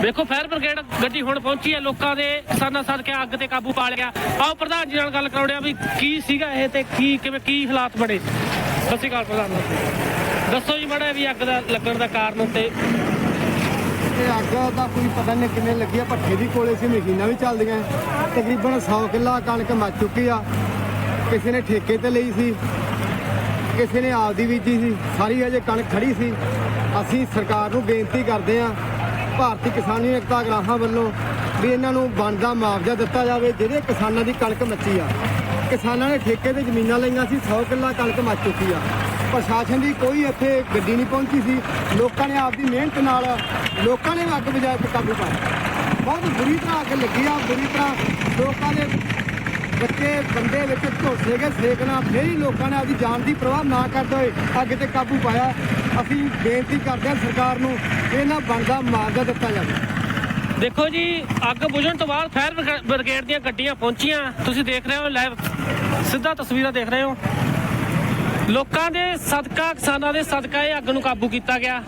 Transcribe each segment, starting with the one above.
ਵੇਖੋ, fire brigade ਗੱਡੀ ਹੁਣ ਪਹੁੰਚੀ ਹੈ, ਲੋਕਾਂ ਦੇ ਕਿਸਾਨਾਂ ਸਦਕੇ ਅੱਗ ਤੇ ਕਾਬੂ ਪਾ ਲਿਆ। ਆਓ, ਪ੍ਰਧਾਨ ਜੀ ਨਾਲ ਗੱਲ ਕਰਾਉਣਿਆ ਵੀ ਕੀ ਸੀਗਾ ਇਹ ਤੇ ਕੀ, ਕਿਵੇਂ, ਕੀ ਹਾਲਾਤ ਬਣੇ? ਸਤਿ ਸ਼੍ਰੀ ਅਕਾਲ ਪ੍ਰਧਾਨ ਦੱਸੋ ਜੀ ਮੜਾ ਵੀ ਅੱਗ ਦਾ ਲੱਗਣ ਦਾ ਕਾਰਨ ਤੇ ਇਹ ਅੱਗ ਦਾ ਕੋਈ ਪਤਾ ਨਹੀਂ ਕਿਵੇਂ ਲੱਗੀ ਆ, ਭੱਠੇ ਦੀ ਕੋਲੇ ਸੀ, ਮਸ਼ੀਨਾਂ ਵੀ ਚੱਲਦੀਆਂ। ਤਕਰੀਬਨ 100 ਕਿੱਲਾ ਕਣਕ ਮੱਚ ਚੁੱਕੀ ਆ। ਕਿਸੇ ਨੇ ਠੇਕੇ ਤੇ ਲਈ ਸੀ, ਕਿਸੇ ਨੇ ਆਪਦੀ ਬੀਜੀ ਸੀ। ਸਾਰੀ ਅਜੇ ਕਣਕ ਖੜੀ ਸੀ। ਅਸੀਂ ਸਰਕਾਰ ਨੂੰ ਬੇਨਤੀ ਕਰਦੇ ਆ ਭਾਰਤੀ ਕਿਸਾਨੀ ਏਕਤਾ ਅਗਰਾਹਾਂ ਵੱਲੋਂ ਵੀ ਇਹਨਾਂ ਨੂੰ ਬਣਦਾ ਮੁਆਵਜ਼ਾ ਦਿੱਤਾ ਜਾਵੇ ਜਿਹੜੇ ਕਿਸਾਨਾਂ ਦੀ ਕਣਕ ਮੱਚੀ ਆ। ਕਿਸਾਨਾਂ ਨੇ ਠੇਕੇ ਤੇ ਜ਼ਮੀਨਾਂ ਲਈਆਂ ਸੀ 100 ਕਿੱਲਾ ਕਣਕ ਮੱਚ ਚੁੱਕੀ ਆ। ਪ੍ਰਸ਼ਾਸਨ ਦੀ ਕੋਈ ਇੱਥੇ ਗੱਡੀ ਨਹੀਂ ਪਹੁੰਚੀ ਸੀ। ਲੋਕਾਂ ਨੇ ਆਪਦੀ ਮਿਹਨਤ ਨਾਲ ਲੋਕਾਂ ਨੇ ਅੱਗ ਬੁਝਾ ਕੇ ਕਾਬੂ ਪਾਇਆ ਬਹੁਤ ਬੁਰੀ ਤਰ੍ਹਾਂ ਅੱਗ ਲੱਗੀ ਆ, ਬੁਰੀ ਤਰ੍ਹਾਂ ਲੋਕਾਂ ਦੇ ਬੱਚੇ, ਬੰਦੇ ਵਿੱਚ ਝੋਸੇ ਗਏ, ਸੇਕਣਾ, ਫਿਰ ਹੀ ਲੋਕਾਂ ਨੇ ਆਪਦੀ ਜਾਨ ਦੀ ਪਰਵਾਹ ਨਾ ਕਰਦੇ ਹੋਏ ਅੱਗ ਤੇ ਕਾਬੂ ਪਾਇਆ। ਅਸੀਂ ਬੇਨਤੀ ਕਰਦੇ ਹਾਂ ਸਰਕਾਰ ਨੂੰ, ਇਹਨਾਂ ਬਣਦਾ ਮਾਰਦਾ ਦਿੱਤਾ ਜਾਵੇ। ਦੇਖੋ ਜੀ, ਅੱਗ ਬੁਝਣ ਤੋਂ ਬਾਅਦ ਫਾਇਰ ਬ੍ਰਿਗੇਡ ਦੀਆਂ ਗੱਡੀਆਂ ਪਹੁੰਚੀਆਂ। ਤੁਸੀਂ ਦੇਖ ਰਹੇ ਹੋ ਲਾਈਵ, ਸਿੱਧਾ ਤਸਵੀਰਾਂ ਦੇਖ ਰਹੇ ਹੋ। ਲੋਕਾਂ ਦੇ ਸਦਕਾ, ਕਿਸਾਨਾਂ ਦੇ ਸਦਕਾ ਇਹ ਅੱਗ ਨੂੰ ਕਾਬੂ ਕੀਤਾ ਗਿਆ।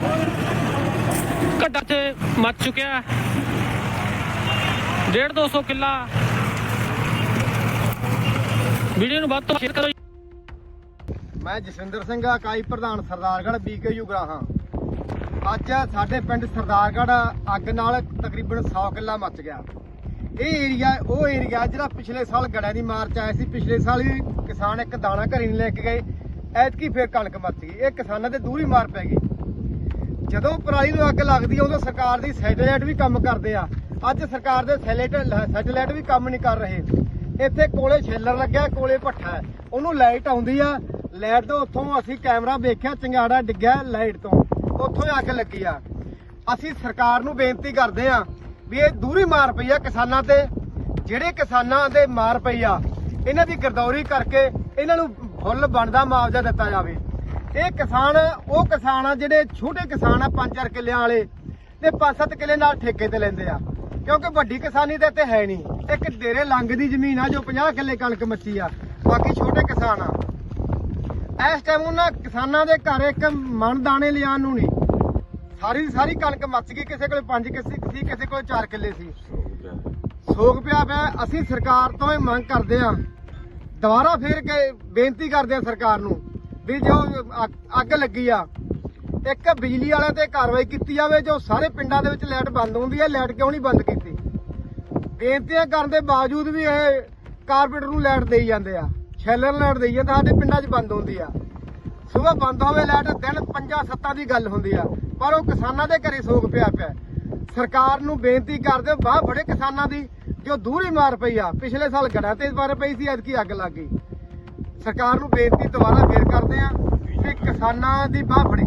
ਘੱਟਾ ਤੇ ਮੱਚ ਚੁੱਕਿਆ। 1.5 200 ਕਿੱਲਾ ਵੀਡੀਓ ਨੂੰ ਵੱਧ ਤੋਂ ਵੱਧ ਸ਼ੇਅਰ ਕਰੋ ਮੈਂ ਜਸਵਿੰਦਰ ਸਿੰਘ ਇਕਾਈ ਪ੍ਰਧਾਨ ਸਰਦਾਰਗੜ੍ਹ ਬੀਕੇਯੂ ਗਰਾਹਾਂ ਅੱਜ ਸਾਡੇ ਪਿੰਡ ਸਰਦਾਰਗੜ੍ਹ ਅੱਗ ਨਾਲ ਤਕਰੀਬਨ 100 ਕਿੱਲਾ ਮੱਚ ਗਿਆ। ਇਹ ਏਰੀਆ ਉਹ ਏਰੀਆ ਜਿਹੜਾ ਪਿਛਲੇ ਸਾਲ ਗੜਿਆਂ ਦੀ ਮਾਰ ਚ ਆਇਆ ਸੀ, ਪਿਛਲੇ ਸਾਲ ਵੀ ਕਿਸਾਨ ਇੱਕ ਦਾਣਾ ਘਰੀ ਨਹੀਂ ਲੈ ਕੇ ਗਏ, ਐਤਕੀ ਫੇਰ ਕਣਕ ਮੱਚ ਗਈ। ਇਹ ਕਿਸਾਨਾਂ ਤੇ ਦੂਰੀ ਮਾਰ ਪੈ ਗਈ। ਜਦੋਂ ਪਰਾਲੀ ਨੂੰ ਅੱਗ ਲੱਗਦੀ ਆ, ਉਦੋਂ ਸਰਕਾਰ ਦੀ ਸੈਟੇਲਾਈਟ ਵੀ ਕੰਮ ਕਰਦੇ ਆ। ਅੱਜ ਸਰਕਾਰ ਦੇ ਸੈਟੇਲਾਈਟ ਵੀ ਕੰਮ ਨਹੀਂ ਕਰ ਰਹੇ। ਇੱਥੇ ਕੋਲੇ ਛੇਲਰ ਲੱਗਿਆ, ਕੋਲੇ ਭੱਠਾ ਹੈ। ਉਹਨੂੰ ਲਾਈਟ ਆਉਂਦੀ ਆ। ਲਾਈਟ ਤੋਂ ਉੱਥੋਂ ਅਸੀਂ ਕੈਮਰਾ ਵੇਖਿਆ ਚੰਗਾੜਾ ਡਿੱਗਿਆ ਲਾਈਟ ਤੋਂ। ਉੱਥੋਂ ਅੱਗ ਲੱਗੀ ਆ। ਅਸੀਂ ਸਰਕਾਰ ਨੂੰ ਬੇਨਤੀ ਕਰਦੇ ਆ ਵੀ ਇਹ ਦੂਰੀ ਮਾਰ ਪਈ ਆ ਕਿਸਾਨਾਂ ਤੇ। ਜਿਹੜੇ ਕਿਸਾਨਾਂ ਦੇ ਮਾਰ ਪਈ ਆ, ਇਹਨਾਂ ਦੀ ਗਰਦੌਰੀ ਕਰਕੇ ਇਹਨਾਂ ਨੂੰ ਫੁੱਲ ਬਣਦਾ ਮੁਆਵਜ਼ਾ ਦਿੱਤਾ ਜਾਵੇ। ਇਹ ਕਿਸਾਨ, ਉਹ ਕਿਸਾਨ ਆ ਜਿਹੜੇ ਛੋਟੇ ਕਿਸਾਨ ਆ 5-4 ਕਿੱਲਿਆਂ ਵਾਲੇ। ਤੇ 5-7 ਕਿੱਲੇ ਨਾਲ ਠੇਕੇ ਤੇ ਲੈਂਦੇ ਆ। ਕਿਉਂਕਿ ਵੱਡੀ ਕਿਸਾਨੀ ਤੇ ਹੈ ਨਹੀਂ। ਇੱਕ ਡੇਰੇ ਲੰਗ ਦੀ ਜ਼ਮੀਨ ਆ ਜੋ 50 ਕਿੱਲੇ ਕਣਕ ਮੱਚੀ ਆ। ਬਾਕੀ ਛੋਟੇ ਕਿਸਾਨ ਆ। ਇਸ ਟਾਈਮ ਉਹਨਾਂ ਕਿਸਾਨਾਂ ਦੇ ਘਰ ਇੱਕ ਮਣ ਦਾਣੇ ਲਿਆਉਣ ਨੂੰ ਨਹੀਂ। ਸਾਰੀ ਦੀ ਸਾਰੀ ਕਣਕ ਮੱਚ ਗਈ, ਕਿਸੇ ਕੋਲੇ 5 ਕਿੱਲੇ ਸੀ, ਕਿਸੇ ਕੋਲੇ 4 ਕਿੱਲੇ ਸੀ। ਸੋਗ ਪਿਆ ਪਿਆ। ਅਸੀਂ ਸਰਕਾਰ ਤੋਂ ਇਹ ਮੰਗ ਕਰਦੇ ਆ ਦੁਬਾਰਾ ਫੇਰ ਕੇ ਬੇਨਤੀ ਕਰਦੇ ਆ ਸਰਕਾਰ ਨੂੰ ਵੀ ਜੋ ਅੱਗ ਲੱਗੀ ਆ ਇੱਕ ਬਿਜਲੀ ਵਾਲਿਆਂ ਤੇ ਕਾਰਵਾਈ ਕੀਤੀ ਜਾਵੇ, ਜੋ ਸਾਰੇ ਪਿੰਡਾਂ ਦੇ ਵਿੱਚ ਲਾਈਟ ਬੰਦ ਹੁੰਦੀ ਹੈ, ਲਾਈਟ ਕਿਉਂ ਨਹੀਂ ਬੰਦ ਕੀਤੀ? ਬੇਨਤੀਆਂ ਕਰਨ ਦੇ ਬਾਵਜੂਦ ਵੀ ਇਹ ਕਾਰਪੋਰੇਟਰ ਨੂੰ ਲਾਈਟ ਦੇਈ ਜਾਂਦੇ ਆ ਸ਼ੈਲਰ ਲਾਈਟ ਦੇਈ ਜਾਂਦੇ, ਸਾਡੇ ਪਿੰਡਾਂ 'ਚ ਬੰਦ ਹੁੰਦੀ ਆ। ਸਵੇਰ ਬੰਦ ਹੋਵੇ ਲਾਈਟ, ਦਿਨ 5-7 ਦੀ ਗੱਲ ਹੁੰਦੀ ਆ, ਪਰ ਉਹ ਕਿਸਾਨਾਂ ਦੇ ਘਰੇ ਸੋਗ ਪਿਆ ਪਿਆ। ਸਰਕਾਰ ਨੂੰ ਬੇਨਤੀ ਕਰਦੇ ਬਾਹ ਬੜੇ ਕਿਸਾਨਾਂ ਦੀ, ਜੋ ਦੂਰੀ ਮਾਰ ਪਈ ਆ, ਪਿਛਲੇ ਸਾਲ ਗੜਾ ਤੇ ਬਾਰੇ ਪਈ ਸੀ ਅੱਜ ਕੀ ਅੱਗ ਲੱਗ ਗਈ। ਸਰਕਾਰ ਨੂੰ ਬੇਨਤੀ ਦੁਬਾਰਾ ਫੇਰ ਕਰਦੇ ਆ ਕਿ ਕਿਸਾਨਾਂ ਦੀ ਬਾਹ ਫੜੀ।